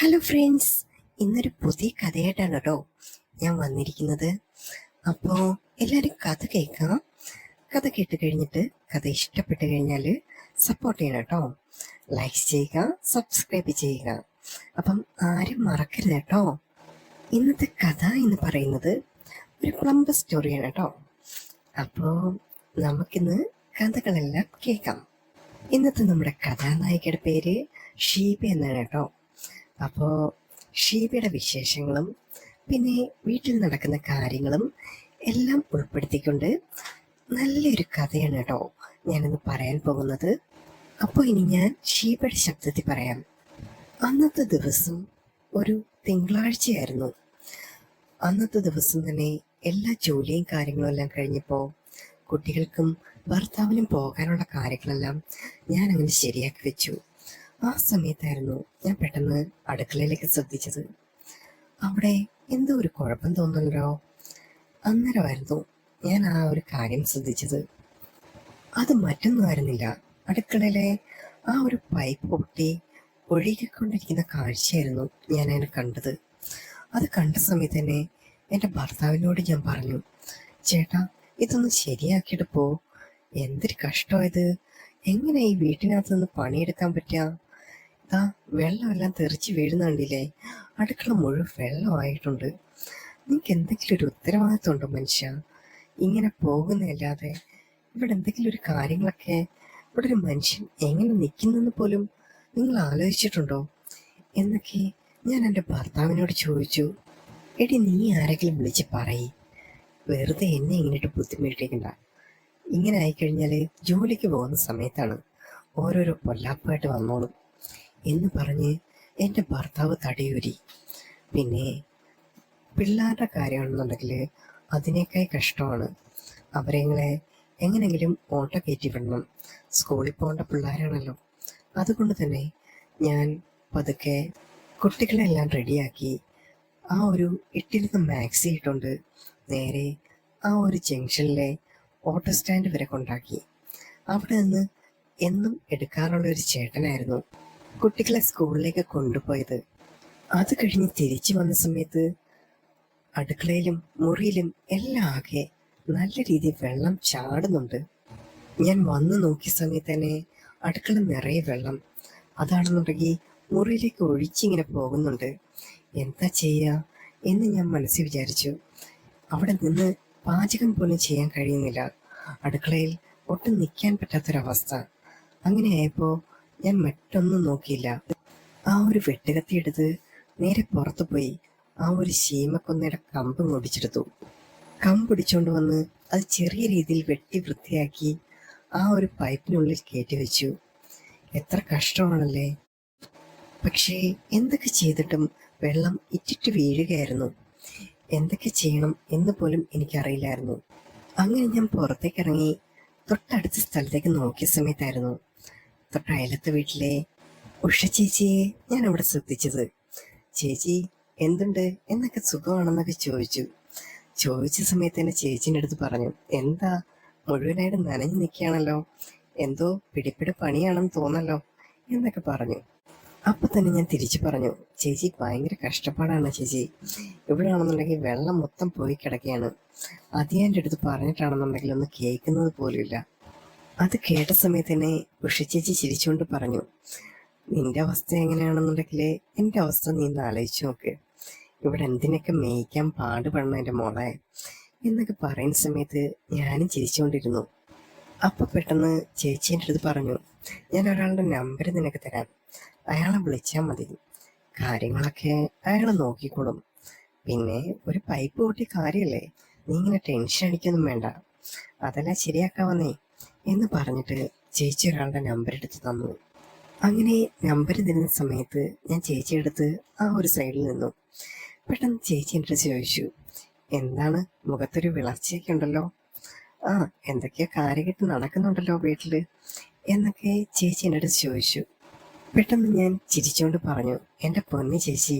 Hello friends ഇന്നൊരു പുതിയ കഥയായിട്ടാണ് കേട്ടോ ഞാൻ വന്നിരിക്കുന്നത്. അപ്പോൾ എല്ലാവരും കഥ കേൾക്കാം. കഥ കേട്ട് കഴിഞ്ഞിട്ട് കഥ ഇഷ്ടപ്പെട്ട് കഴിഞ്ഞാൽ സപ്പോർട്ട് ചെയ്യണം കേട്ടോ. ലൈക്ക് ചെയ്യുക സബ്സ്ക്രൈബ് ചെയ്യുക. അപ്പം ആരും മറക്കരുത് കേട്ടോ. ഇന്നത്തെ കഥ എന്ന് പറയുന്നത് ഒരു പ്ലംബ് സ്റ്റോറിയാണ് കേട്ടോ. അപ്പോൾ നമുക്കിന്ന് കഥകളെല്ലാം കേൾക്കാം. ഇന്നത്തെ നമ്മുടെ കഥാനായികയുടെ പേര് ഷീബ എന്നാണ് കേട്ടോ. അപ്പോൾ ഷീബയുടെ വിശേഷങ്ങളും പിന്നെ വീട്ടിൽ നടക്കുന്ന കാര്യങ്ങളും എല്ലാം ഉൾപ്പെടുത്തിക്കൊണ്ട് നല്ലൊരു കഥയാണ് കേട്ടോ ഞാനിന്ന് പറയാൻ പോകുന്നത്. അപ്പോൾ ഇനി ഞാൻ ഷീബയുടെ ശബ്ദത്തിൽ പറയാം. അന്നത്തെ ദിവസം ഒരു തിങ്കളാഴ്ചയായിരുന്നു. അന്നത്തെ ദിവസം തന്നെ എല്ലാ ജോലിയും കാര്യങ്ങളും എല്ലാം കഴിഞ്ഞപ്പോൾ കുട്ടികൾക്കും ഭർത്താവിനും പോകാനുള്ള കാര്യങ്ങളെല്ലാം ഞാൻ അങ്ങനെ ശരിയാക്കി വെച്ചു. ആ സമയത്തായിരുന്നു ഞാൻ പെട്ടെന്ന് അടുക്കളയിലേക്ക് ശ്രദ്ധിച്ചത്. അവിടെ എന്തോ ഒരു കുഴപ്പം തോന്നുന്നുണ്ടോ? അന്നേരമായിരുന്നു ഞാൻ ആ ഒരു കാര്യം ശ്രദ്ധിച്ചത്. അത് മറ്റൊന്നും ആയിരുന്നില്ല. അടുക്കളയിലെ ആ ഒരു പൈപ്പ് പൊട്ടി ഒഴുകിക്കൊണ്ടിരിക്കുന്ന കാഴ്ചയായിരുന്നു ഞാൻ അതിനെ കണ്ടത്. അത് കണ്ട സമയത്ത് തന്നെ എന്റെ ഭർത്താവിനോട് ഞാൻ പറഞ്ഞു ചേട്ടാ ഇതൊന്ന് ശരിയാക്കിയിട്ട് പോ എന്തൊരു കഷ്ടമായത് എങ്ങനെ ഈ വീട്ടിനകത്ത് നിന്ന് പണിയെടുക്കാൻ പറ്റുക ഇതാ വെള്ളമെല്ലാം തെറിച്ച് വീഴുന്നുണ്ടില്ലേ അടുക്കള മുഴുവൻ വെള്ളമായിട്ടുണ്ട്. നിങ്ങൾക്ക് എന്തെങ്കിലും ഒരു ഉത്തരവാദിത്വം ഉണ്ടോ മനുഷ്യ? ഇങ്ങനെ പോകുന്നതല്ലാതെ ഇവിടെ എന്തെങ്കിലും ഒരു കാര്യങ്ങളൊക്കെ ഇവിടെ ഒരു മനുഷ്യൻ എങ്ങനെ നിൽക്കുന്നെന്ന് പോലും നിങ്ങൾ ആലോചിച്ചിട്ടുണ്ടോ? എന്നൊക്കെ ഞാൻ എന്റെ ഭർത്താവിനോട് ചോദിച്ചു. എടി നീ ആരെങ്കിലും വിളിച്ച് പറയ്. വെറുതെ എന്നെ ഇങ്ങനെയിട്ട് ബുദ്ധിമുട്ടിക്കണ്ട. ഇങ്ങനെ ആയിക്കഴിഞ്ഞാൽ ജോലിക്ക് പോകുന്ന സമയത്താണ് ഓരോരോ പൊല്ലാപ്പായിട്ട് വന്നോളും. എന്ന് പറഞ്ഞ് എന്റെ ഭർത്താവ് തടിയൂരി. പിന്നെ പിള്ളേരുടെ കാര്യമാണെന്നുണ്ടെങ്കിൽ അതിനേക്കായി കഷ്ടമാണ്. അവരെങ്ങളെ എങ്ങനെങ്കിലും ഓട്ടോ കയറ്റി വിടണം. സ്കൂളിൽ പോകേണ്ട പിള്ളേരാണല്ലോ. അതുകൊണ്ട് തന്നെ ഞാൻ പതുക്കെ കുട്ടികളെല്ലാം റെഡിയാക്കി ആ ഒരു ഇട്ടിരുന്ന മാക്സി ഇട്ടുകൊണ്ട് നേരെ ആ ഒരു ജംഗ്ഷനിലെ ഓട്ടോ സ്റ്റാൻഡ് വരെ കൊണ്ടാക്കി. അവിടെ നിന്ന് എന്നും എടുക്കാറുള്ള ഒരു ചേട്ടനായിരുന്നു. കുട്ടികളെ സ്കൂളിലേക്ക് കൊണ്ടുപോയത്. അത് കഴിഞ്ഞ് തിരിച്ചു വന്ന സമയത്ത് അടുക്കളയിലും മുറിയിലും എല്ലാം ആകെ നല്ല രീതിയിൽ വെള്ളം ചാടുന്നുണ്ട്. ഞാൻ വന്നു നോക്കിയ സമയത്ത് തന്നെ അടുക്കള നിറയെ വെള്ളം. അതാണെന്നുണ്ടെങ്കിൽ മുറിയിലേക്ക് ഒഴിച്ചിങ്ങനെ പോകുന്നുണ്ട്. എന്താ ചെയ്യുക എന്ന് ഞാൻ മനസ്സിൽ വിചാരിച്ചു. അവിടെ നിന്ന് പാചകം പോലും ചെയ്യാൻ കഴിയുന്നില്ല. അടുക്കളയിൽ ഒട്ടും നിൽക്കാൻ പറ്റാത്തൊരവസ്ഥ. അങ്ങനെയായപ്പോൾ ഞാൻ മറ്റൊന്നും നോക്കിയില്ല. ആ ഒരു വെട്ടുകത്തി എടുത്ത് നേരെ പുറത്തു പോയി ആ ഒരു ശീമക്കൊന്നയുടെ കമ്പ് മുടിച്ചെടുത്തു. കമ്പൊടിച്ചുകൊണ്ട് വന്ന് അത് ചെറിയ രീതിയിൽ വെട്ടി വൃത്തിയാക്കി ആ ഒരു പൈപ്പിനുള്ളിൽ കയറ്റി വെച്ചു. എത്ര കഷ്ടമാണല്ലേ? പക്ഷേ എന്തൊക്കെ ചെയ്തിട്ടും വെള്ളം ഇറ്റിട്ട് വീഴുകയായിരുന്നു. എന്തൊക്കെ ചെയ്യണം എന്ന് പോലും എനിക്കറിയില്ലായിരുന്നു. അങ്ങനെ ഞാൻ പുറത്തേക്കിറങ്ങി തൊട്ടടുത്ത സ്ഥലത്തേക്ക് നോക്കിയ സമയത്തായിരുന്നു. തൊട്ടയലത്തെ വീട്ടിലെ ഉഷ ചേച്ചിയെ ഞാൻ അവിടെ ശ്രദ്ധിച്ചത്. ചേച്ചി എന്തുണ്ട്? എന്നൊക്കെ സുഖമാണെന്നൊക്കെ ചോദിച്ചു. ചോദിച്ച സമയത്ത് തന്നെ ചേച്ചീന്റെ അടുത്ത് പറഞ്ഞു എന്താ? മുഴുവനായിട്ട് നനഞ്ഞു നിൽക്കുകയാണല്ലോ. എന്തോ പിടിപ്പിടി പണിയാണെന്ന് തോന്നല്ലോ എന്നൊക്കെ പറഞ്ഞു. അപ്പൊ തന്നെ ഞാൻ തിരിച്ചു പറഞ്ഞു ചേച്ചി ഭയങ്കര കഷ്ടപ്പാടാണ് ചേച്ചി. ഇവിടെ ആണെന്നുണ്ടെങ്കിൽ വെള്ളം മൊത്തം പോയി കിടക്കുകയാണ്. അതിയാന്റെ അടുത്ത് പറഞ്ഞിട്ടാണെന്നുണ്ടെങ്കിൽ ഒന്ന് കേൾക്കുന്നത് പോലുമില്ല അത് കേട്ട സമയത്ത് തന്നെ ഉഷിച്ചേച്ചി ചിരിച്ചുകൊണ്ട് പറഞ്ഞു നിന്റെ അവസ്ഥ എങ്ങനെയാണെന്നുണ്ടെങ്കിൽ എന്റെ അവസ്ഥ നീ ഒന്ന് ആലോചിച്ച് നോക്ക്. ഇവിടെ എന്തിനൊക്കെ മേയ്ക്കാൻ പാടുപെടണം എന്റെ മോളെ? എന്നൊക്കെ പറയുന്ന സമയത്ത് ഞാനും ചിരിച്ചുകൊണ്ടിരുന്നു. അപ്പൊ പെട്ടെന്ന് ചേച്ചീന്റെ അടുത്ത് പറഞ്ഞു ഞാൻ ഒരാളുടെ നമ്പർ നിനക്ക് തരാം. അയാളെ വിളിച്ചാൽ മതി. കാര്യങ്ങളൊക്കെ അയാൾ നോക്കിക്കോളും. പിന്നെ ഒരു പൈപ്പ് കൂട്ടിയ കാര്യമല്ലേ? നീ ഇങ്ങനെ ടെൻഷൻ അടിക്കൊന്നും വേണ്ട. അതെല്ലാം ശരിയാക്കാവന്നേ. എന്ന് പറഞ്ഞിട്ട് ചേച്ചി ഒരാളുടെ നമ്പർ എടുത്ത് തന്നു. അങ്ങനെ നമ്പർ തരുന്ന സമയത്ത് ഞാൻ ചേച്ചി എടുത്ത് ആ ഒരു സൈഡിൽ നിന്നു. പെട്ടെന്ന് ചേച്ചി എന്റെ ചോദിച്ചു എന്താണ് മുഖത്തൊരു വിളർച്ചയൊക്കെ ഉണ്ടല്ലോ? ആ എന്തൊക്കെയോ കാര്യമായിട്ട് നടക്കുന്നുണ്ടല്ലോ വീട്ടിൽ എന്നൊക്കെ ചേച്ചി എന്റെ അടുത്ത് ചോദിച്ചു. പെട്ടെന്ന് ഞാൻ ചിരിച്ചുകൊണ്ട് പറഞ്ഞു എന്റെ പൊന്നു ചേച്ചി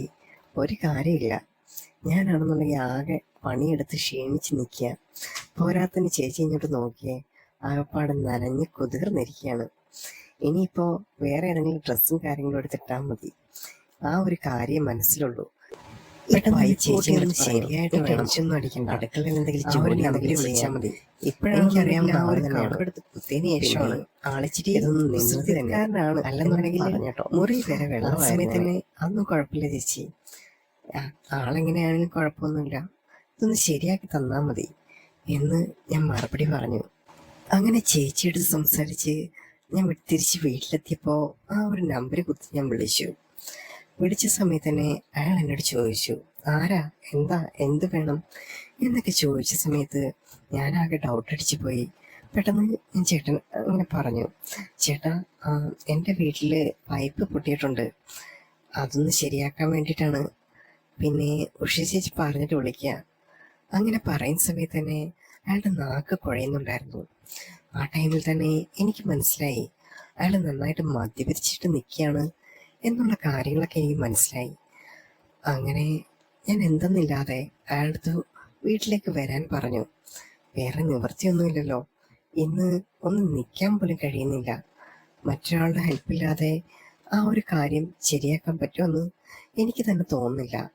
ഒരു കാര്യമില്ല. ഞാനാണെന്നുണ്ടെങ്കിൽ ആകെ പണിയെടുത്ത് ക്ഷീണിച്ച് നിൽക്കുക. പോരാത്തിന് ചേച്ചി ഇങ്ങോട്ട് നോക്കിയേ. ആകപ്പാട് നനഞ്ഞ് കുതിർന്നിരിക്കുകയാണ്. ഇനിയിപ്പോൾ വേറെ ഏതെങ്കിലും ഡ്രസ്സും കാര്യങ്ങളും എടുത്തിട്ടാൽ മതി. ആ ഒരു കാര്യം മനസ്സിലുള്ളൂ. ശരിയായിട്ട് ടെൻഷനൊന്നും അടിക്കണ്ട. അടുക്കളയിൽ എന്തെങ്കിലും ജോലി നമ്പർ വിളിച്ചാൽ മതി. ആ ഒരു കടുത്ത് കുത്തിയതിന് ശേഷമാണ്. ആളിച്ചിരി ഇതൊന്നും നിസ്സൃതി തന്നെയാണ് അല്ലെന്നുണ്ടെങ്കിൽ മുറി വരെ വെള്ളം അതൊന്നും കുഴപ്പമില്ല ചേച്ചി. ആളെങ്ങനെയാണെങ്കിലും കുഴപ്പമൊന്നുമില്ല. ഇതൊന്ന് ശരിയാക്കി തന്നാ മതി എന്ന് ഞാൻ മറുപടി പറഞ്ഞു. അങ്ങനെ ചേച്ചിയോട് സംസാരിച്ച് ഞാൻ വിട്ടിരിച്ച് വീട്ടിലെത്തിയപ്പോൾ വീട്ടിലെത്തിയപ്പോ ആ ഒരു നമ്പർ കുത്തി ഞാൻ വിളിച്ചു. വിളിച്ച സമയത്ത് തന്നെ അയാൾ എന്നോട് ചോദിച്ചു ആരാ? എന്താ? എന്ത് വേണം? എന്നൊക്കെ ചോദിച്ച സമയത്ത് ഞാനാകെ ഡൗട്ട് അടിച്ചു പോയി. പെട്ടെന്ന് ഞാൻ ചേട്ടൻ അങ്ങനെ പറഞ്ഞു ചേട്ടാ എന്റെ വീട്ടിൽ പൈപ്പ് പൊട്ടിയിട്ടുണ്ട്. അതൊന്ന് ശരിയാക്കാൻ വേണ്ടിയിട്ടാണ് പിന്നെ ഉഷ ചേച്ചി പറഞ്ഞിട്ട് വിളിക്കുക അങ്ങനെ പറയുന്ന സമയത്ത് തന്നെ അയാളുടെ നാക്ക് കുഴയുന്നുണ്ടായിരുന്നു. ആ ടൈമിൽ തന്നെ എനിക്ക് മനസ്സിലായി. അയാൾ നന്നായിട്ട് മദ്യപിരിച്ചിട്ട് നിൽക്കുകയാണ് എന്നുള്ള കാര്യങ്ങളൊക്കെ എനിക്ക് മനസ്സിലായി. അങ്ങനെ ഞാൻ എന്തെന്നില്ലാതെ അയാളടുത്ത് വീട്ടിലേക്ക് വരാൻ പറഞ്ഞു. വേറെ നിവൃത്തിയൊന്നുമില്ലല്ലോ. ഇന്ന് ഒന്ന് നിൽക്കാൻ പോലും കഴിയുന്നില്ല. മറ്റൊരാളുടെ ഹെൽപ്പില്ലാതെ ആ ഒരു കാര്യം ശരിയാക്കാൻ പറ്റുമെന്ന് എനിക്ക് തന്നെ തോന്നുന്നില്ല.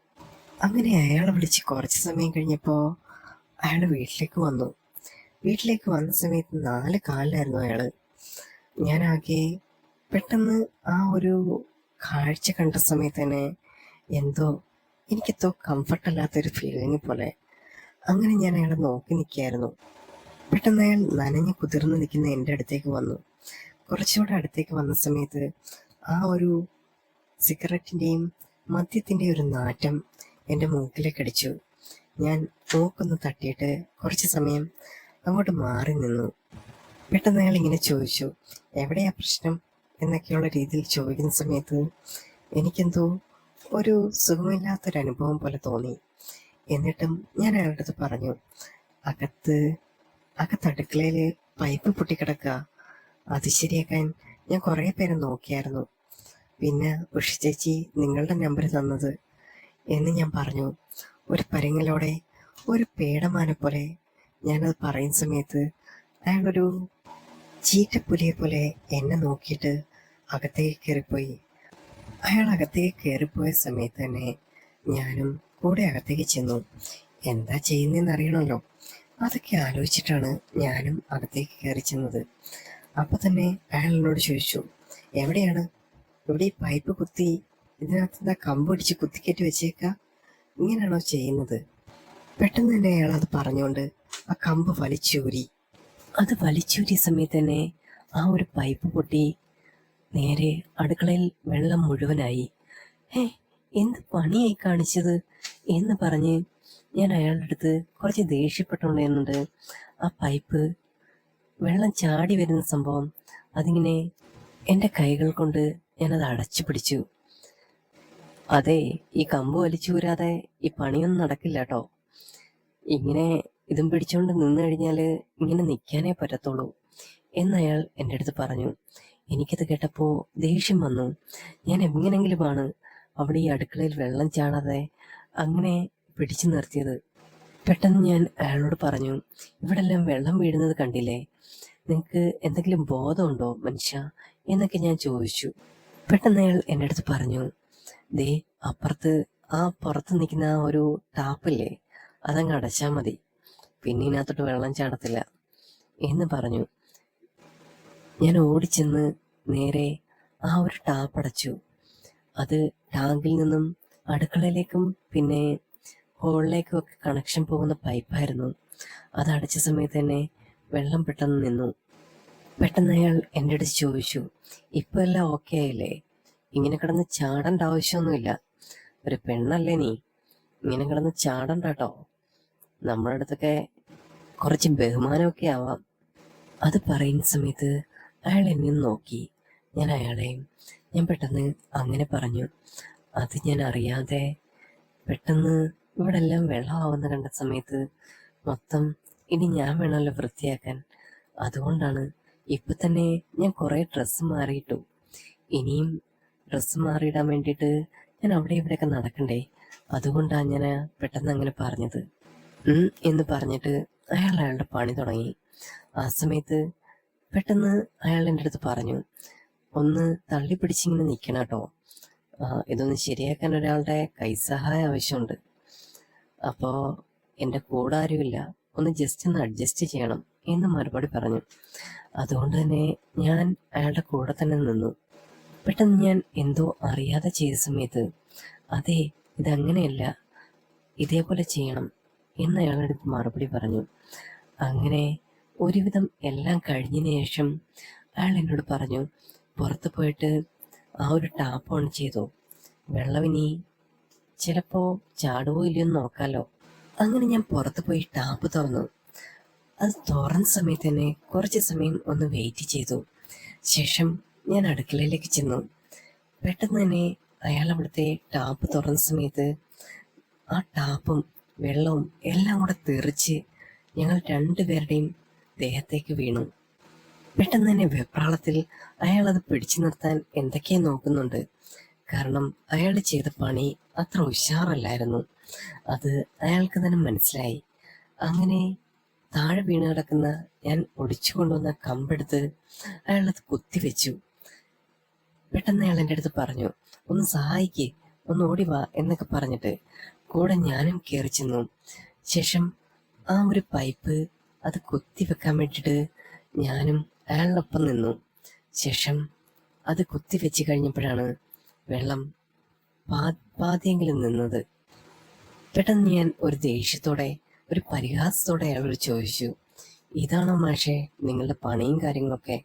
അങ്ങനെ അയാളെ വിളിച്ച് കുറച്ച് സമയം കഴിഞ്ഞപ്പോൾ അയാൾ വീട്ടിലേക്ക് വന്നു. വീട്ടിലേക്ക് വന്ന സമയത്ത് നാല് കാലിലായിരുന്നു അയാൾ. ഞാനാകെ പെട്ടെന്ന് ആ ഒരു കാഴ്ച കണ്ട സമയത്ത് തന്നെ എന്തോ എനിക്കെന്തോ കംഫർട്ട് അല്ലാത്തൊരു ഫീലിംഗ് പോലെ അങ്ങനെ ഞാൻ അയാളെ നോക്കി നിൽക്കുകയായിരുന്നു. പെട്ടെന്ന് അയാൾ നനഞ്ഞ് കുതിർന്ന് നിൽക്കുന്ന എന്റെ അടുത്തേക്ക് വന്നു. കുറച്ചുകൂടെ അടുത്തേക്ക് വന്ന സമയത്ത് ആ ഒരു സിഗരറ്റിന്റെയും മദ്യത്തിന്റെയും ഒരു നാറ്റം എന്റെ മൂക്കിലേക്ക് അടിച്ചു. ഞാൻ മൂക്കൊന്ന് തട്ടിയിട്ട് കുറച്ച് സമയം അങ്ങോട്ട് മാറി നിന്നു. പെട്ടെന്ന് അയാൾ ഇങ്ങനെ ചോദിച്ചു എവിടെയാ പ്രശ്നം? എന്നൊക്കെയുള്ള രീതിയിൽ ചോദിക്കുന്ന സമയത്ത് എനിക്കെന്തോ ഒരു സുഖമില്ലാത്തൊരു അനുഭവം പോലെ തോന്നി. എന്നിട്ടും ഞാൻ അയാളുടെ അടുത്ത് പറഞ്ഞു അകത്ത് അകത്ത് അടുക്കളയിൽ പൈപ്പ് പൊട്ടിക്കിടക്കുക അത് ശരിയാക്കാൻ ഞാൻ കുറേ പേരെ നോക്കിയായിരുന്നു. പിന്നെ ഉഷ ചേച്ചി നിങ്ങളുടെ നമ്പർ തന്നത്. എന്ന് ഞാൻ പറഞ്ഞു. ഒരു പരങ്ങലോടെ ഒരു പേടമാനെ പോലെ ഞാനത് പറയുന്ന സമയത്ത് അയാളൊരു ചീറ്റപ്പുലിയെ പോലെ എന്നെ നോക്കിയിട്ട് അകത്തേക്ക് കയറിപ്പോയി. അയാൾ അകത്തേക്ക് കയറിപ്പോയ സമയത്ത് തന്നെ ഞാനും കൂടെ അകത്തേക്ക് ചെന്നു. എന്താ ചെയ്യുന്നതെന്ന് അറിയണമല്ലോ അതൊക്കെ ആലോചിച്ചിട്ടാണ് ഞാനും അകത്തേക്ക് കയറി ചെന്നത്. അപ്പൊ തന്നെ അയാൾ എന്നോട് ചോദിച്ചു എവിടെയാണ്? ഇവിടെ ഈ പൈപ്പ് കുത്തി ഇതിനകത്ത് എന്താ കമ്പ് കുത്തിക്കേറ്റി വെച്ചേക്ക? ഇങ്ങനെയാണോ ചെയ്യുന്നത്? പെട്ടെന്ന് തന്നെ അയാൾ അത് പറഞ്ഞുകൊണ്ട് ആ കമ്പ് വലിച്ചൂരി. അത് വലിച്ചൂരിയ സമയത്ത് തന്നെ ആ ഒരു പൈപ്പ് പൊട്ടി നേരെ അടുക്കളയിൽ വെള്ളം മുഴുവനായി. ഏ എന്ത് പണിയായി കാണിച്ചത് എന്ന് പറഞ്ഞ് ഞാൻ അയാളുടെ അടുത്ത് കുറച്ച് ദേഷ്യപ്പെട്ടുണ്ടായിരുന്നുണ്ട് ആ പൈപ്പ് വെള്ളം ചാടി വരുന്ന സംഭവം അതിങ്ങനെ എന്റെ കൈകൾ കൊണ്ട് ഞാനത് അടച്ചു പിടിച്ചു. അതെ ഈ കമ്പ് വലിച്ചു കൂരാതെ ഈ പണിയൊന്നും നടക്കില്ല കേട്ടോ ഇങ്ങനെ ഇതും പിടിച്ചുകൊണ്ട് നിന്ന് കഴിഞ്ഞാൽ ഇങ്ങനെ നിൽക്കാനേ പറ്റത്തുള്ളൂ. എന്നയാൾ എന്റെ അടുത്ത് പറഞ്ഞു. എനിക്കത് കേട്ടപ്പോൾ ദേഷ്യം വന്നു. ഞാൻ എങ്ങനെങ്കിലുമാണ് അവിടെ ഈ അടുക്കളയിൽ വെള്ളം ചാടാതെ അങ്ങനെ പിടിച്ചു നിർത്തിയത്. പെട്ടെന്ന് ഞാൻ അയാളോട് പറഞ്ഞു ഇവിടെ എല്ലാം വെള്ളം വീഴുന്നത് കണ്ടില്ലേ? നിങ്ങൾക്ക് എന്തെങ്കിലും ബോധമുണ്ടോ മനുഷ്യ? എന്നൊക്കെ ഞാൻ ചോദിച്ചു. പെട്ടെന്ന് അയാൾ എന്റെ അടുത്ത് പറഞ്ഞു ദേ അപ്പുറത്ത് ആ പുറത്ത് നിൽക്കുന്ന ഒരു ടാപ്പില്ലേ അതങ്ങ് അടച്ചാൽ മതി. പിന്നെ ഇതിനകത്തോട്ട് വെള്ളം ചാടത്തില്ല എന്ന് പറഞ്ഞു. ഞാൻ ഓടിച്ചെന്ന് നേരെ ആ ഒരു ടാപ്പ് അടച്ചു. അത് ടാങ്കിൽ നിന്നും അടുക്കളയിലേക്കും പിന്നെ ഹോളിലേക്കും ഒക്കെ കണക്ഷൻ പോകുന്ന പൈപ്പായിരുന്നു. അത് അടച്ച സമയത്ത് തന്നെ വെള്ളം പെട്ടെന്ന് നിന്നു. പെട്ടെന്ന് അയാൾ എന്റെ അടുത്ത് ചോദിച്ചു ഇപ്പൊ എല്ലാം ഓക്കെ ആയില്ലേ? ഇങ്ങനെ കിടന്ന് ചാടേണ്ട ആവശ്യമൊന്നുമില്ല. ഒരു പെണ്ണല്ലേ നീ? ഇങ്ങനെ കിടന്ന് ചാടണ്ട കേട്ടോ. നമ്മുടെ അടുത്തൊക്കെ കുറച്ച് ബഹുമാനമൊക്കെ ആവാം. അത് പറയുന്ന സമയത്ത് അയാൾ എന്നെ നോക്കി. ഞാൻ അയാളെയും ഞാൻ പെട്ടെന്ന് അങ്ങനെ പറഞ്ഞു. അത് ഞാൻ അറിയാതെ പെട്ടെന്ന് ഇവിടെ എല്ലാം വെള്ളമാവുന്ന കണ്ട സമയത്ത് മൊത്തം ഇനി ഞാൻ വേണമല്ലോ വൃത്തിയാക്കാൻ. അതുകൊണ്ടാണ് ഇപ്പം തന്നെ ഞാൻ കുറേ ഡ്രസ്സ് മാറിയിട്ടു. ഇനിയും ഡ്രസ്സ് മാറിയിടാൻ വേണ്ടിയിട്ട് ഞാൻ അവിടെ ഇവിടെയൊക്കെ നടക്കണ്ടേ? അതുകൊണ്ടാണ് ഞാൻ പെട്ടെന്ന് അങ്ങനെ പറഞ്ഞത്. എന്ന് പറഞ്ഞിട്ട് അയാൾ അയാളുടെ പണി തുടങ്ങി. ആ സമയത്ത് പെട്ടെന്ന് അയാൾ എന്റെ അടുത്ത് പറഞ്ഞു ഒന്ന് തള്ളി പിടിച്ചിങ്ങനെ നിൽക്കണം കേട്ടോ. ഇതൊന്ന് ശരിയാക്കാൻ ഒരാളുടെ കൈസഹായം ആവശ്യമുണ്ട്. അപ്പോൾ എന്റെ കൂടെ ആരുമില്ല ഒന്ന് ജസ്റ്റ് ഒന്ന് അഡ്ജസ്റ്റ് ചെയ്യണം എന്ന് മറുപടി പറഞ്ഞു. അതുകൊണ്ട് തന്നെ ഞാൻ അയാളുടെ കൂടെ തന്നെ നിന്നു. പെട്ടെന്ന് ഞാൻ എന്തോ അറിയാതെ ചെയ്ത സമയത്ത് അതെ ഇതങ്ങനെയല്ല. ഇതേപോലെ ചെയ്യണം. എന്ന് അയാളെടുത്ത് അടുത്ത് മറുപടി പറഞ്ഞു. അങ്ങനെ ഒരുവിധം എല്ലാം കഴിഞ്ഞതിന് ശേഷം അയാൾ എന്നോട് പറഞ്ഞു പുറത്ത് പോയിട്ട് ആ ഒരു ടാപ്പ് ഓൺ ചെയ്തു. വെള്ളമിനി ചിലപ്പോ ചാടുവോ ഇല്ലയോ എന്ന് നോക്കാലോ. അങ്ങനെ ഞാൻ പുറത്ത് പോയി ടാപ്പ് തുറന്നു. അത് തുറന്ന സമയത്ത് തന്നെ കുറച്ച് സമയം ഒന്ന് വെയിറ്റ് ചെയ്തു. ശേഷം ഞാൻ അടുക്കളയിലേക്ക് ചെന്നു. പെട്ടെന്ന് തന്നെ അയാൾ അവിടുത്തെ ടാപ്പ് തുറന്ന സമയത്ത് ആ ടാപ്പും വെള്ളവും എല്ലാം കൂടെ തെറിച്ച് ഞങ്ങൾ രണ്ടുപേരുടെയും ദേഹത്തേക്ക് വീണു. പെട്ടെന്ന് തന്നെ വെപ്രാളത്തിൽ അയാൾ അത് പിടിച്ചു നിർത്താൻ എന്തൊക്കെയോ നോക്കുന്നുണ്ട്. കാരണം അയാൾ ചെയ്ത പണി അത്ര ഉഷാറല്ലായിരുന്നു. അത് അയാൾക്ക് തന്നെ മനസ്സിലായി. അങ്ങനെ താഴെ വീണ് കിടക്കുന്ന ഞാൻ ഒടിച്ചു കൊണ്ടുവന്ന കമ്പെടുത്ത് അയാളത് കുത്തിവെച്ചു. പെട്ടെന്ന് അയാൾ എന്റെ അടുത്ത് പറഞ്ഞു ഒന്ന് സഹായിക്കേ ഒന്ന് ഓടി വാ എന്നൊക്കെ പറഞ്ഞിട്ട് കൂടെ ഞാനും കയറി ചെന്നു. ശേഷം ആ ഒരു പൈപ്പ് അത് കുത്തി വെക്കാൻ വേണ്ടിയിട്ട് ഞാനും അയാളോടൊപ്പം നിന്നു. ശേഷം അത് കുത്തി കുത്തിവെച്ച് കഴിഞ്ഞപ്പോഴാണ് വെള്ളം പാ പാതിയെങ്കിലും നിന്നത്. പെട്ടെന്ന് ഞാൻ ഒരു ദേഷ്യത്തോടെ ഒരു പരിഹാസത്തോടെ അയാളോട് ചോദിച്ചു ഇതാണോ മാഷേ നിങ്ങളുടെ പണിയും കാര്യങ്ങളൊക്കെ?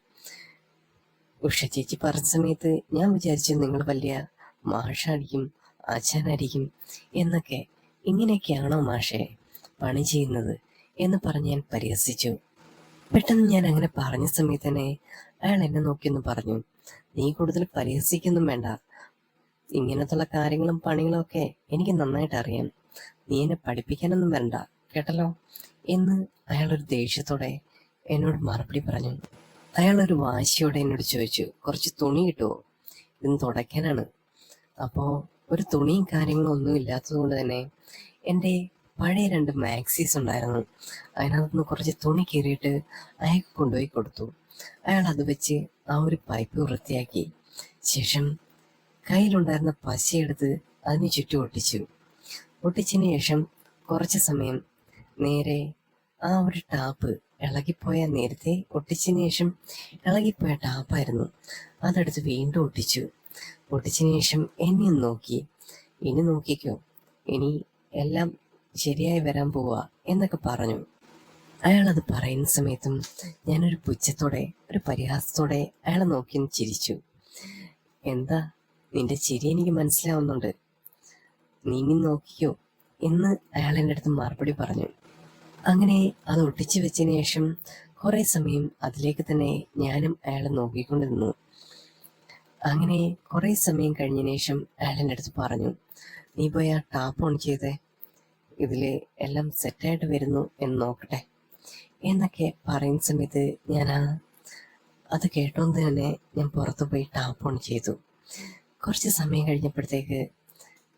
ഉഷ ചേച്ചി പറഞ്ഞ സമയത്ത് ഞാൻ വിചാരിച്ചു നിങ്ങൾ വലിയ മാഷായിരിക്കും. ആശാനായിരിക്കും എന്നൊക്കെ ഇങ്ങനെയൊക്കെയാണോ മാഷേ പണി ചെയ്യുന്നത് എന്ന് പറഞ്ഞ് ഞാൻ പരിഹസിച്ചു. പെട്ടെന്ന് ഞാൻ അങ്ങനെ പറഞ്ഞ സമയത്ത് തന്നെ അയാൾ എന്നെ നോക്കിയൊന്ന് പറഞ്ഞു. നീ കൂടുതൽ പരിഹസിക്കൊന്നും വേണ്ട. ഇങ്ങനത്തുള്ള കാര്യങ്ങളും പണികളും ഒക്കെ എനിക്ക് നന്നായിട്ട് അറിയാം. നീ എന്നെ പഠിപ്പിക്കാനൊന്നും വേണ്ട കേട്ടല്ലോ? എന്ന് അയാൾ ഒരു ദേഷ്യത്തോടെ എന്നോട് മറുപടി പറഞ്ഞു. അയാൾ ഒരു വാശിയോടെ എന്നോട് ചോദിച്ചു കുറച്ച് തുണി കിട്ടുമോ ഇതൊന്ന് തുടയ്ക്കാനാണ്. അപ്പോൾ ഒരു തുണിയും കാര്യങ്ങളും ഒന്നും ഇല്ലാത്തത് കൊണ്ട് തന്നെ എന്റെ പഴയ രണ്ട് മാക്സീസ് ഉണ്ടായിരുന്നു. അതിനകത്തുനിന്ന് കുറച്ച് തുണി കീറിയിട്ട് അയാൾക്ക് കൊണ്ടുപോയി കൊടുത്തു. അയാൾ അത് വെച്ച് ആ ഒരു പൈപ്പ് വൃത്തിയാക്കി. ശേഷം കയ്യിലുണ്ടായിരുന്ന പശയെടുത്ത് അതിന് ചുറ്റും ഒട്ടിച്ചു. ഒട്ടിച്ചതിന് ശേഷം കുറച്ച് സമയം നേരെ ആ ഒരു ടാപ്പ് ഇളകിപ്പോയ നേരത്തെ ഒട്ടിച്ചതിന് ശേഷം ഇളകിപ്പോയ ടാപ്പായിരുന്നു. അതെടുത്ത് വീണ്ടും ഒട്ടിച്ചു. ഒട്ടിച്ചതിന് ശേഷം എന്നെ നോക്കി. ഇനി നോക്കിക്കോ. ഇനി എല്ലാം ശരിയായി വരാൻ പോവാ എന്നൊക്കെ പറഞ്ഞു. അയാൾ അത് പറയുന്ന സമയത്തും ഞാനൊരു പുച്ഛത്തോടെ ഒരു പരിഹാസത്തോടെ അയാളെ നോക്കി ചിരിച്ചു. എന്താ? നിന്റെ ചിരി എനിക്ക് മനസ്സിലാവുന്നുണ്ട്. നീ ഇനി നോക്കിക്കോ എന്ന് അയാൾ എന്റെ അടുത്ത് മറുപടി പറഞ്ഞു. അങ്ങനെ അത് ഒട്ടിച്ചു വെച്ചതിന് ശേഷം കുറേ സമയം അതിലേക്ക് തന്നെ ഞാനും അയാളെ നോക്കിക്കൊണ്ട് നിന്നു അങ്ങനെ കുറേ സമയം കഴിഞ്ഞതിന് ശേഷം ആലന്റെ അടുത്ത് പറഞ്ഞു നീ പോയി ആ ടാപ്പ് ഓൺ ചെയ്തേ ഇതിൽ എല്ലാം സെറ്റായിട്ട് വരുന്നു എന്ന് നോക്കട്ടെ. എന്നൊക്കെ പറയുന്ന സമയത്ത് ഞാൻ ആ അത് കേട്ടോണ്ട് തന്നെ ഞാൻ പുറത്തു പോയി ടാപ്പ് ഓൺ ചെയ്തു. കുറച്ച് സമയം കഴിഞ്ഞപ്പോഴത്തേക്ക്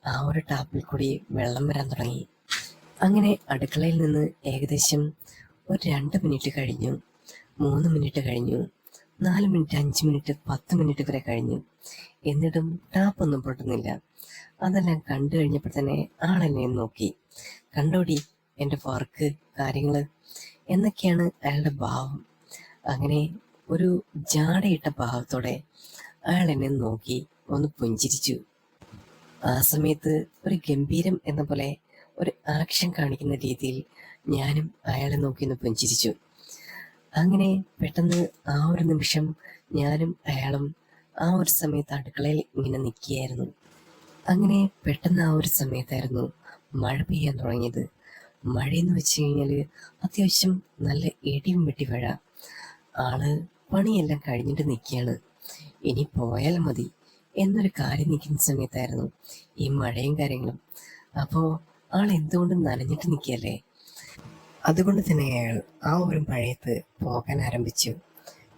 ആ ഒരു ടാപ്പിൽ കൂടി വെള്ളം വരാൻ തുടങ്ങി. അങ്ങനെ അടുക്കളയിൽ നിന്ന് ഏകദേശം ഒരു രണ്ട് മിനിറ്റ് കഴിഞ്ഞു മൂന്ന് മിനിറ്റ് കഴിഞ്ഞു. നാല് മിനിറ്റ് അഞ്ച് മിനിറ്റ് പത്ത് മിനിറ്റ് വരെ കഴിഞ്ഞു. എന്നിട്ടും ടാപ്പ് ഒന്നും പൊട്ടുന്നില്ല. അതെല്ലാം കണ്ടു കഴിഞ്ഞപ്പോൾ തന്നെ ആളെന്നെ നോക്കി. കണ്ടോടി എന്റെ വർക്ക് കാര്യങ്ങൾ എന്നൊക്കെയാണ് അയാളുടെ ഭാവം. അങ്ങനെ ഒരു ജാടയിട്ട ഭാവത്തോടെ അയാൾ എന്നെ നോക്കി ഒന്ന് പുഞ്ചിരിച്ചു. ആ സമയത്ത് ഒരു ഗംഭീരം എന്ന പോലെ ഒരു ആക്ഷൻ കാണിക്കുന്ന രീതിയിൽ ഞാനും അയാളെ നോക്കി ഒന്ന് പുഞ്ചിരിച്ചു. അങ്ങനെ പെട്ടെന്ന് ആ ഒരു നിമിഷം ഞാനും അയാളും ആ ഒരു സമയത്ത് അടുക്കളയിൽ ഇങ്ങനെ നിൽക്കുകയായിരുന്നു. അങ്ങനെ പെട്ടെന്ന് ആ ഒരു സമയത്തായിരുന്നു മഴ പെയ്യാൻ തുടങ്ങിയത്. മഴയെന്ന് വെച്ച് കഴിഞ്ഞാൽ അത്യാവശ്യം നല്ല ഇടിയും വെട്ടി മഴ. ആൾ പണിയെല്ലാം കഴിഞ്ഞിട്ട് നിൽക്കുകയാണ്. ഇനി പോയാൽ മതി എന്നൊരു കാര്യം നിൽക്കുന്ന സമയത്തായിരുന്നു ഈ മഴയും കാര്യങ്ങളും. അപ്പോൾ ആൾ എന്തുകൊണ്ടും നനഞ്ഞിട്ട് നിൽക്കുകയല്ലേ? അതുകൊണ്ട് തന്നെ അയാൾ ആ ഒരു മഴയത്ത് പോകാൻ ആരംഭിച്ചു.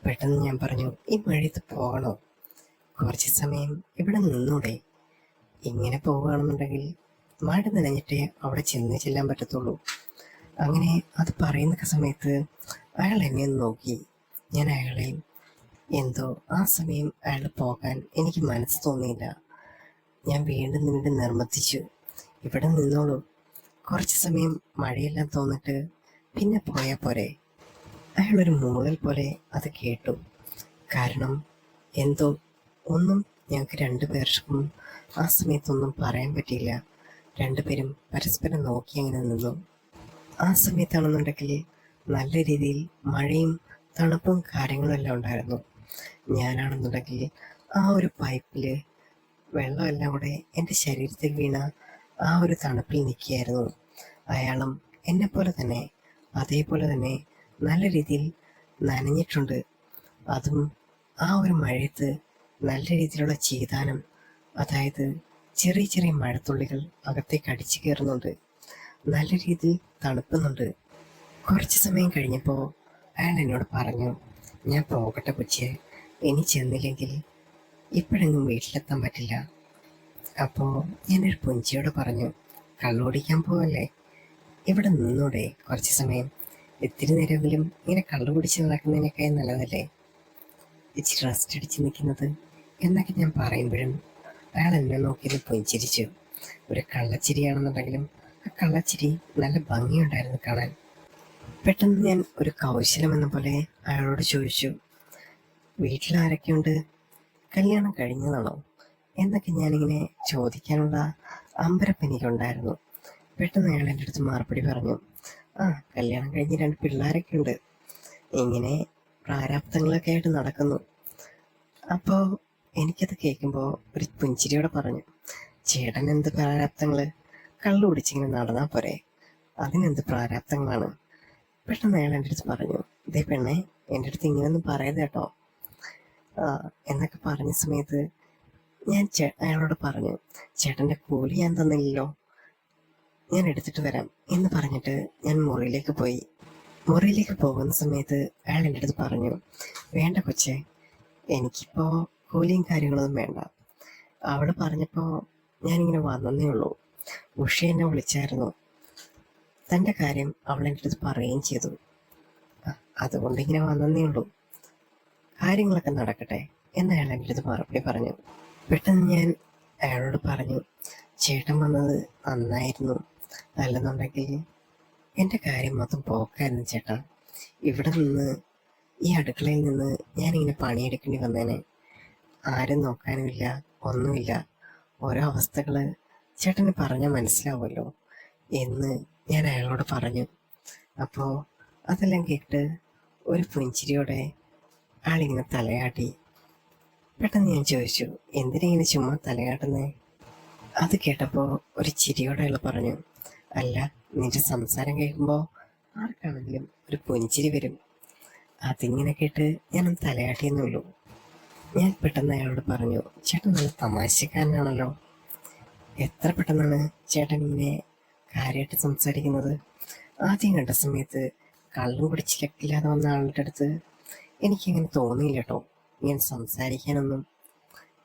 പെട്ടെന്ന് ഞാൻ പറഞ്ഞു ഈ മഴയത്ത് പോകണോ? കുറച്ച് സമയം ഇവിടെ നിന്നൂടെ. ഇങ്ങനെ പോവുകയാണെന്നുണ്ടെങ്കിൽ മഴ നനഞ്ഞിട്ടേ അവിടെ ചെന്ന് ചെല്ലാൻ പറ്റത്തുള്ളൂ. അങ്ങനെ അത് പറയുന്ന സമയത്ത് അയാൾ എന്നെ നോക്കി. ഞാൻ അയാളെ എന്തോ ആ സമയം അയാൾ പോകാൻ എനിക്ക് മനസ്സ് തോന്നിയില്ല. ഞാൻ വീണ്ടും വീണ്ടും നിർബന്ധിച്ചു. ഇവിടെ നിന്നോളൂ. കുറച്ച് സമയം മഴയെല്ലാം തോന്നിട്ട് പിന്നെ പോയ പോലെ അയാളൊരു മൂളൽ പോലെ അത് കേട്ടു. കാരണം എന്തോ ഒന്നും ഞങ്ങൾക്ക് രണ്ടു പേർക്കും ആ സമയത്തൊന്നും പറയാൻ പറ്റിയില്ല. രണ്ടുപേരും പരസ്പരം നോക്കി അങ്ങനെ നിന്നു. ആ സമയത്താണെന്നുണ്ടെങ്കിൽ നല്ല രീതിയിൽ മഴയും തണുപ്പും കാര്യങ്ങളും എല്ലാം ഉണ്ടായിരുന്നു. ഞാനാണെന്നുണ്ടെങ്കിൽ ആ ഒരു പൈപ്പിൽ വെള്ളമെല്ലാം കൂടെ എന്റെ ശരീരത്തിൽ വീണ ആ ഒരു തണുപ്പിൽ നിൽക്കുകയായിരുന്നു. അയാളും എന്നെ പോലെ തന്നെ അതേപോലെ തന്നെ നല്ല രീതിയിൽ നനഞ്ഞിട്ടുണ്ട്. അതും ആ ഒരു മഴയത്ത് നല്ല രീതിയിലുള്ള ചീതാനം അതായത് ചെറിയ ചെറിയ മഴത്തുള്ളികൾ അകത്തേക്ക് അടിച്ചു കയറുന്നുണ്ട്. നല്ല രീതിയിൽ തണുപ്പുന്നുണ്ട്. കുറച്ച് സമയം കഴിഞ്ഞപ്പോൾ അയാൾ എന്നോട് പറഞ്ഞു ഞാൻ പോകട്ടെ കൊച്ചേ ഇനി ചെന്നില്ലെങ്കിൽ ഇപ്പോഴെങ്ങും വീട്ടിലെത്താൻ പറ്റില്ല. അപ്പോൾ ഞാനൊരു പുഞ്ചിയോട് പറഞ്ഞു കള്ളുപിടിക്കാൻ പോവല്ലേ? ഇവിടെ നിന്നൂടെ കുറച്ച് സമയം. ഇത്തിരി നേരമെങ്കിലും ഇങ്ങനെ കള്ളുപിടിച്ച് നടക്കുന്നതിനൊക്കെ നല്ലതല്ലേ? ഇച്ചിരി റെസ്റ്റ് അടിച്ച് നിൽക്കുന്നത്. എന്നൊക്കെ ഞാൻ പറയുമ്പോഴും അയാൾ എന്നെ നോക്കിയത് പുഞ്ചിരിച്ചു. ഒരു കള്ളച്ചിരിയാണെന്നുണ്ടെങ്കിലും ആ കള്ളച്ചിരി നല്ല ഭംഗിയുണ്ടായിരുന്നു കാണാൻ. പെട്ടെന്ന് ഞാൻ ഒരു കൗശലം എന്ന പോലെ അയാളോട് ചോദിച്ചു വീട്ടിൽ ആരൊക്കെയുണ്ട്? കല്യാണം കഴിഞ്ഞതാണോ? എന്നൊക്കെ ഞാനിങ്ങനെ ചോദിക്കാനുള്ള അമ്പരപ്പ് എനിക്കുണ്ടായിരുന്നു പെട്ടെന്ന് അയാൾ എന്റെ അടുത്ത് മറുപടി പറഞ്ഞു. ആ കല്യാണം കഴിഞ്ഞ് രണ്ട് പിള്ളേരൊക്കെ ഉണ്ട്. ഇങ്ങനെ പ്രാരാബ്ദങ്ങളൊക്കെ ആയിട്ട് നടക്കുന്നു. അപ്പോൾ എനിക്കത് കേൾക്കുമ്പോൾ ഒരു പുഞ്ചിരിയോടെ പറഞ്ഞു. ചേട്ടൻ എന്ത് പ്രാരാബ്ദങ്ങൾ കള്ളു കുടിച്ചിങ്ങനെ നടന്നാൽ പോരെ. അതിനെന്ത് പ്രാരാബ്ദങ്ങളാണ്? പെട്ടെന്ന് അയാൾ എന്റെ അടുത്ത് പറഞ്ഞു. ഇതേ പെണ്ണെ എന്റെ അടുത്ത് ഇങ്ങനെയൊന്നും പറയരുത് കേട്ടോ. എന്നൊക്കെ പറഞ്ഞ സമയത്ത് ഞാൻ അയാളോട് പറഞ്ഞു ചേട്ടന്റെ കൂലി ഞാൻ തന്നില്ലല്ലോ. ഞാൻ എടുത്തിട്ട് വരാം എന്ന് പറഞ്ഞിട്ട് ഞാൻ മുറിയിലേക്ക് പോയി. മുറിയിലേക്ക് പോകുന്ന സമയത്ത് അയാൾ എന്റെ അടുത്ത് പറഞ്ഞു വേണ്ട കൊച്ചേ എനിക്കിപ്പോൾ കൂലിയും കാര്യങ്ങളൊന്നും വേണ്ട. അവിടെ പറഞ്ഞപ്പോൾ ഞാനിങ്ങനെ വന്നേ ഉള്ളൂ. ഉഷ എന്നെ വിളിച്ചായിരുന്നു. തന്റെ കാര്യം അവൾ എന്റെ അടുത്ത് പറയുകയും ചെയ്തു. അതുകൊണ്ട് ഇങ്ങനെ വന്നേ ഉള്ളൂ. കാര്യങ്ങളൊക്കെ നടക്കട്ടെ എന്ന് അയാൾ എന്റെ അടുത്ത് മറുപടി പറഞ്ഞു. പെട്ടെന്ന് ഞാൻ അയാളോട് പറഞ്ഞു ചേട്ടൻ വന്നത് നന്നായിരുന്നു. അല്ലെന്നുണ്ടെങ്കിൽ എന്റെ കാര്യം മൊത്തം പോക്കായിരുന്നു ചേട്ടാ. ഇവിടെ നിന്ന് ഈ അടുക്കളയിൽ നിന്ന് ഞാനിങ്ങനെ പണിയെടുക്കേണ്ടി വന്നേനെ. ആരും നോക്കാനുമില്ല ഒന്നുമില്ല. ഓരോ അവസ്ഥകൾ ചേട്ടന് പറഞ്ഞാൽ മനസ്സിലാവുമല്ലോ. എന്ന് ഞാൻ അയാളോട് പറഞ്ഞു. അപ്പോൾ അതെല്ലാം കേട്ട് ഒരു പുഞ്ചിരിയോടെ ആളിങ്ങനെ തലയാട്ടി. പെട്ടെന്ന് ഞാൻ ചോദിച്ചു എന്തിനാ ഇങ്ങനെ ചുമ്മാ തലയാട്ടുന്നേ? അത് കേട്ടപ്പോൾ ഒരു ചിരിയോടെ അയാൾ പറഞ്ഞു അല്ല നിന്റെ സംസാരം കേൾക്കുമ്പോൾ ആർക്കാണെങ്കിലും ഒരു പൊഞ്ചിരി വരും. അതിങ്ങനെ കേട്ട് ഞാനൊന്ന് തലയാട്ടിയെന്നുള്ളൂ ഞാൻ പെട്ടെന്ന് അയാളോട് പറഞ്ഞു ചേട്ടൻ നല്ല തമാശക്കാരനാണല്ലോ. എത്ര പെട്ടെന്നാണ് ചേട്ടൻ ഇങ്ങനെ കാര്യമായിട്ട് സംസാരിക്കുന്നത്? ആദ്യം കണ്ട സമയത്ത് കള്ളും കുടിച്ചില്ലാതെ വന്ന ആളുടെ അടുത്ത് എനിക്കങ്ങനെ തോന്നിയില്ല കേട്ടോ ഇങ്ങനെ സംസാരിക്കാനൊന്നും.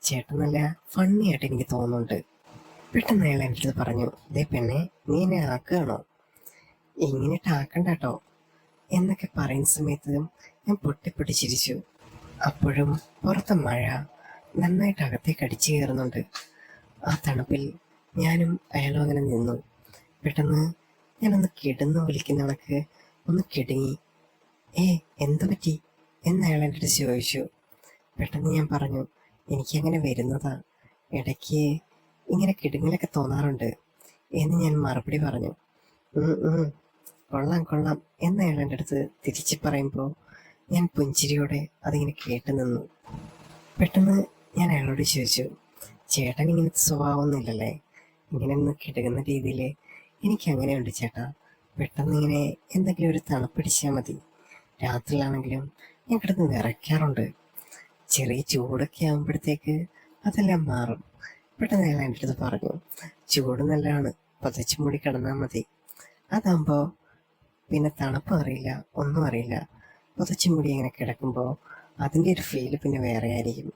ചേട്ടൻ നല്ല ഫണ്ണി ആയിട്ട് എനിക്ക് തോന്നുന്നുണ്ട്. പെട്ടെന്ന് അയാൾ എന്റെ അടുത്ത് പറഞ്ഞു ദേ പെണ്ണെ നീ എന്നെ ആക്കുകയാണോ? ഇങ്ങനെ ടാക്കണ്ട കേട്ടോ എന്നൊക്കെ പറയുന്ന സമയത്തും ഞാൻ പൊട്ടിപ്പൊട്ടി ചിരിച്ചു. അപ്പോഴും പുറത്തെ മഴ നന്നായിട്ട് അകത്തേക്ക് അടിച്ചു കയറുന്നുണ്ട്. ആ തണുപ്പിൽ ഞാനും അയാളും അങ്ങനെ നിന്നു. പെട്ടെന്ന് ഞാനൊന്ന് കിടന്നു വിളിക്കുന്ന കണക്ക് ഒന്ന് കിടങ്ങി. ഏ എന്തു പറ്റി? എന്ന് അയാൾ എന്റെ അടുത്ത് ചോദിച്ചു. പെട്ടെന്ന് ഞാൻ പറഞ്ഞു എനിക്കങ്ങനെ വരുന്നതാ. ഇടയ്ക്ക് ഇങ്ങനെ കിടുങ്ങലൊക്കെ തോന്നാറുണ്ട് എന്ന് ഞാൻ മറുപടി പറഞ്ഞു. "ഉം, ഉം, കൊള്ളാം കൊള്ളാം എന്നയാൾ എന്റെ അടുത്ത് തിരിച്ചു പറയുമ്പോൾ ഞാൻ പുഞ്ചിരിയോടെ അതിങ്ങനെ കേട്ടു നിന്നു. പെട്ടെന്ന് ഞാൻ അയാളോട് ചോദിച്ചു ചേട്ടൻ ഇങ്ങനത്തെ സ്വഭാവമൊന്നുമില്ലല്ലേ? ഇങ്ങനെ ഒന്ന് കിടക്കുന്ന രീതിയിൽ എനിക്ക് അങ്ങനെയുണ്ട് ചേട്ടാ. പെട്ടെന്ന് ഇങ്ങനെ എന്തെങ്കിലും ഒരു തണുപ്പിടിച്ചാൽ മതി. രാത്രിയിലാണെങ്കിലും ഞാൻ കിടന്ന് വിറയ്ക്കാറുണ്ട്. ചെറിയ ചൂടൊക്കെ ആകുമ്പോഴത്തേക്ക് അതെല്ലാം മാറും. പെട്ടെന്ന് അയാൾ എന്റെ അടുത്ത് പറഞ്ഞു ചൂട് നല്ലതാണ് പതച്ച് മൂടി കിടന്നാൽ മതി. അതാകുമ്പോൾ പിന്നെ തണുപ്പ് അറിയില്ല ഒന്നും അറിയില്ല. പുതച്ചു മൂടി ഇങ്ങനെ കിടക്കുമ്പോൾ അതിന്റെ ഒരു ഫീൽ പിന്നെ വേറെ ആയിരിക്കും.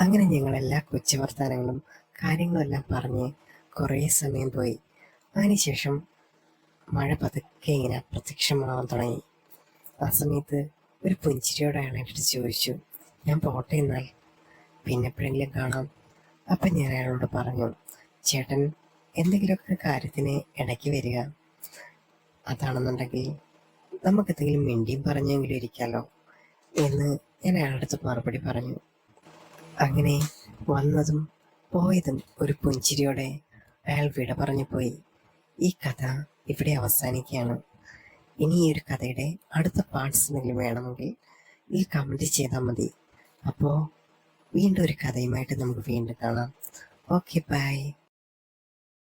അങ്ങനെ ഞങ്ങൾ എല്ലാ കൊച്ചു വർത്തമാനങ്ങളും കാര്യങ്ങളും എല്ലാം പറഞ്ഞ് കുറേ സമയം പോയി. അതിനുശേഷം മഴ പതുക്കെ ഇങ്ങനെ അപ്രത്യക്ഷമാവാൻ തുടങ്ങി. ആ സമയത്ത് ഒരു പുഞ്ചിരിയോടെ അയാളെ ചോദിച്ചു ഞാൻ പോട്ടെ എന്നാൽ? പിന്നെ എപ്പോഴെങ്കിലും കാണാം. അപ്പം ഞാൻ അയാളോട് പറഞ്ഞു ചേട്ടൻ എന്തെങ്കിലുമൊക്കെ കാര്യത്തിന് ഇടയ്ക്ക് വരിക. അതാണെന്നുണ്ടെങ്കിൽ നമുക്ക് എന്തെങ്കിലും മിണ്ടിയും പറഞ്ഞെങ്കിലും ഇരിക്കാലോ എന്ന് ഞാൻ അയാളുടെ അടുത്ത് മറുപടി പറഞ്ഞു. അങ്ങനെ വന്നതും പോയതും ഒരു പുഞ്ചിരിയോടെ അയാൾ വിട പറഞ്ഞു പോയി. ഈ കഥ ഇവിടെ അവസാനിക്കുകയാണ്. ഇനി ഈ ഒരു കഥയുടെ അടുത്ത പാർട്സ് എന്തെങ്കിലും വേണമെങ്കിൽ ഈ കമന്റ് ചെയ്താൽ മതി. അപ്പോൾ വീണ്ടും ഒരു കഥയുമായിട്ട് നമുക്ക് വീണ്ടും കാണാം. Okay bye